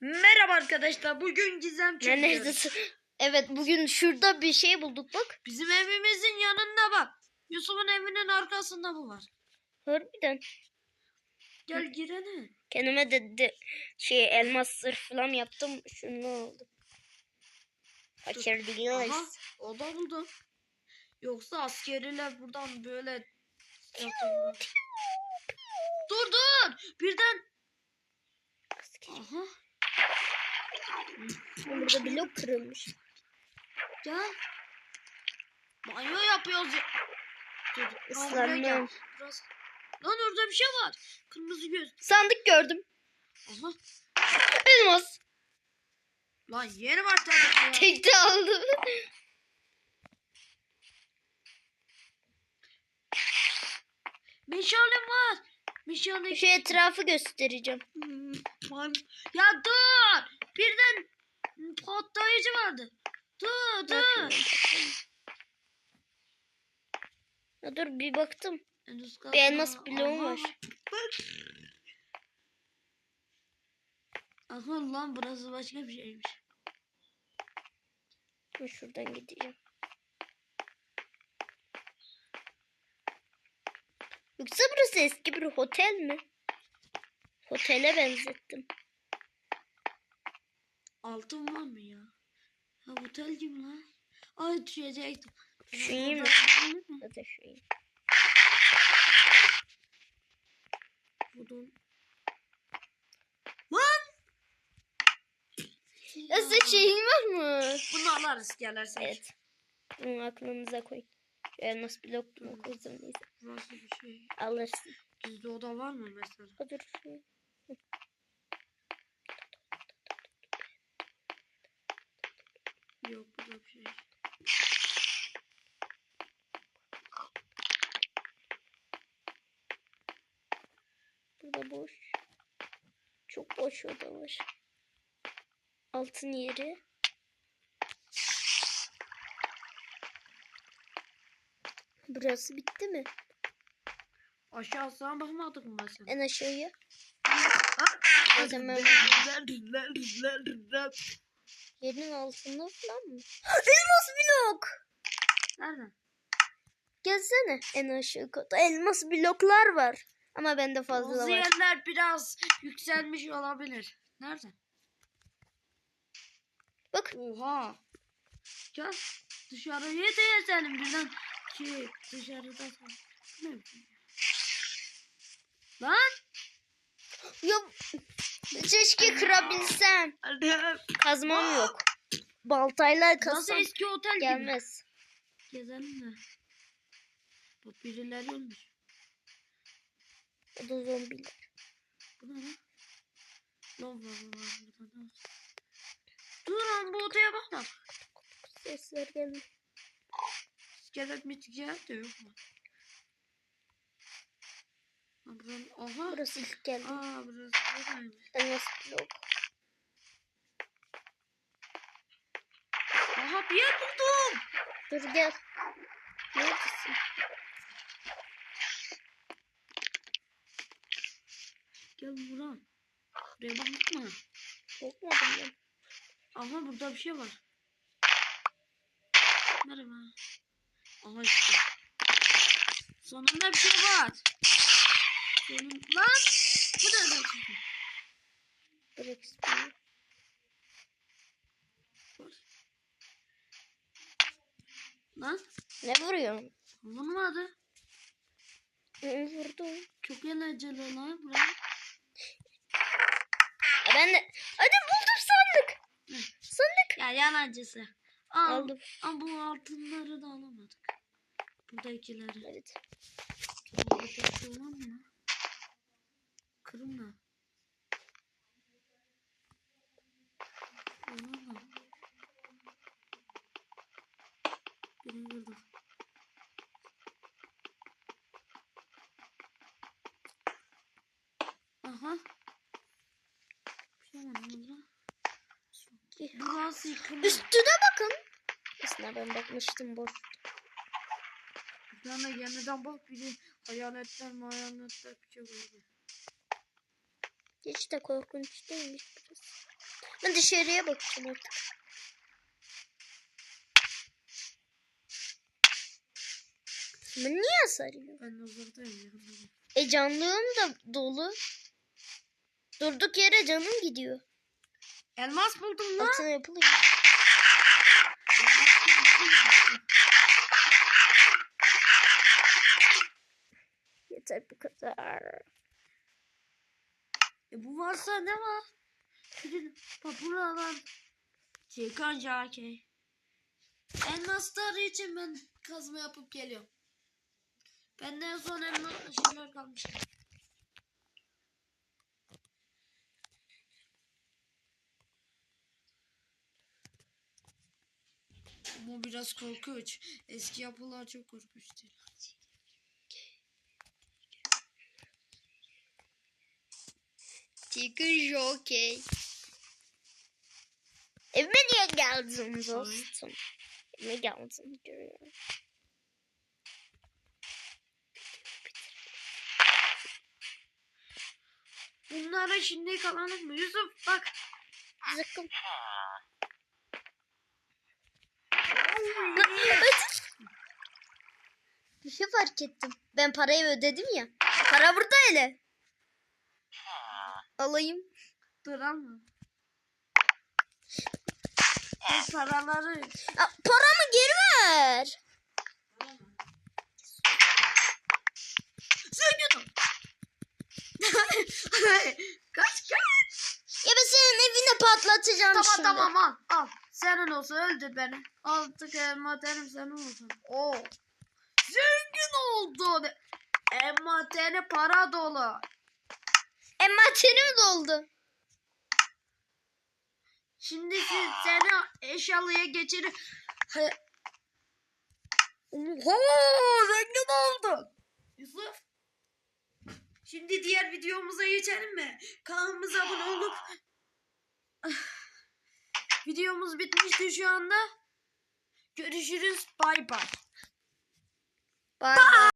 Merhaba arkadaşlar. Bugün gizem neredesin? Evet bugün şurada bir şey bulduk bak. Bizim evimizin yanında bak. Yusuf'un evinin arkasında bu var. Harbiden. Gel girene. Kendime de, de şey elmas sırf falan yaptım. Şunu oldu. Fakir Aha biliyoruz. o da buldum. Yoksa askeriler buradan böyle. Dur dur. Birden. Aha. Burada blok kırılmış. Gel. Banyo yapıyoruz ya. Islandım. Burası. Lan orada bir şey var. Kırmızı göz. Sandık gördüm. Aha. Elmas. Lan yeni başladık ya. Tekte aldım. Meşalem var. Meşale. Şu etrafı göstereceğim. Hmm, var. Ya dur. Birden patlayıcı vardı. Dur dur. Ya dur bir baktım. Bir elmas bloğum var. Aha lan burası başka bir şeymiş. Ben şuradan gideceğim. Yoksa burası eski bir otel mi? Otele benzettim. Altın var mı ya? Ha otel gibi lan. Ay düşecektim. Düşeyim mi? İyi. Buradan. Lan! Ya size şeyin var mı? Bunu alırız gelirsek. Evet. Bunu aklınıza koyun. Şu elmas blok mu koysam neyse. Burası bir şey. Alırsın. Gizli oda var mı mesela? Ha, Yok burada bir şey. Burada boş. Çok boş oda var. Altın yeri. Burası bitti mi? Aşağısına bakmadık mı mesela? En aşağıya. O zaman yerin altında falan mı? Elmas blok. Nereden? Gelsene en aşağı kata. Elmas bloklar var. Ama bende fazla Bazı var. yerler biraz yükselmiş olabilir. Nerede? Bak Oha. Gel. Dışarıya da yeselim birden. Şey dışarıda. Ne. Lan. ya keşke kırabilsem. Kazmam yok. Baltayla Nasıl kazsam eski otel gibi. gelmez. Gezelim mi? Bu birileri ölmüş. O da zombiler. Bu ne lan? Lan var var var burada ne var? Dur lan bu odaya bak da. Sesler gelmiyor. İskelet mitikelet de yok mu? Buranın, aha. Burası ilk geldi. Aa burası buraymış. Elmas blok. Aha bir yer buldum. Dur gel. Neredesin? Gel Buran. Buraya bakma. Bekledim ben. Aha burada bir şey var. Merhaba. Aha işte. Sonunda bir şey var. Lan Ne vuruyorsun? vurmadı. Hı, Vurdum. Çok eğlenceli lan buraya. Ya ben de... Hadi buldum sandık. Sandık. Ya yalancısı. Al. Aldım. Ama bu altınları da alamadık. Buradakileri. Evet. Burada şey mı da. Aha. Bir şey var mı burada? Burası yıkılmış. Üstüne bakın. Aslında ben bakmıştım boş. Bir tane yeniden bak biri hayaletler mi hayaletler bir şey oldu. Hiç de korkunç değilmiş burası. Ben dışarıya bakacağım artık. Ben niye hasar yiyorum? Ben ya. E canlığım da dolu. Durduk yere canım gidiyor. Elmas buldum lan. Altına yapılıyor. Yeter bu kadar. E bu varsa ne var? Gidin papuralar. Çıkan Jackie. Elmasları için ben kazma yapıp geliyorum. Benden son elmas şeyler kalmış. Bu biraz korkunç. Eski yapılar çok korkunç değil. Chicken jockey. Evime niye geldin dostum? Evime geldin görüyorum. Bunlara şimdi kalanık mı? Yusuf bak. Zıkkım. Bir şey fark ettim. Ben parayı ödedim ya. Para burada hele. Alayım. Dur alma. Bu paraları Aa, paramı geri ver. Ol. kaç kaç. Ya ben senin evini patlatacağım Tamam şimdi. tamam al al. Senin olsa öldür beni. Artık envanterim senin olsun. Oo. Zengin oldun. Envanteri para dolu. Envanterim doldu. Şimdi siz seni eşyalıya geçirir. Oho zengin oldun. Yusuf. Şimdi diğer videomuza geçelim mi? Kanalımıza abone olup Ah. Videomuz bitmişti şu anda. Görüşürüz. Bay bay. Bye.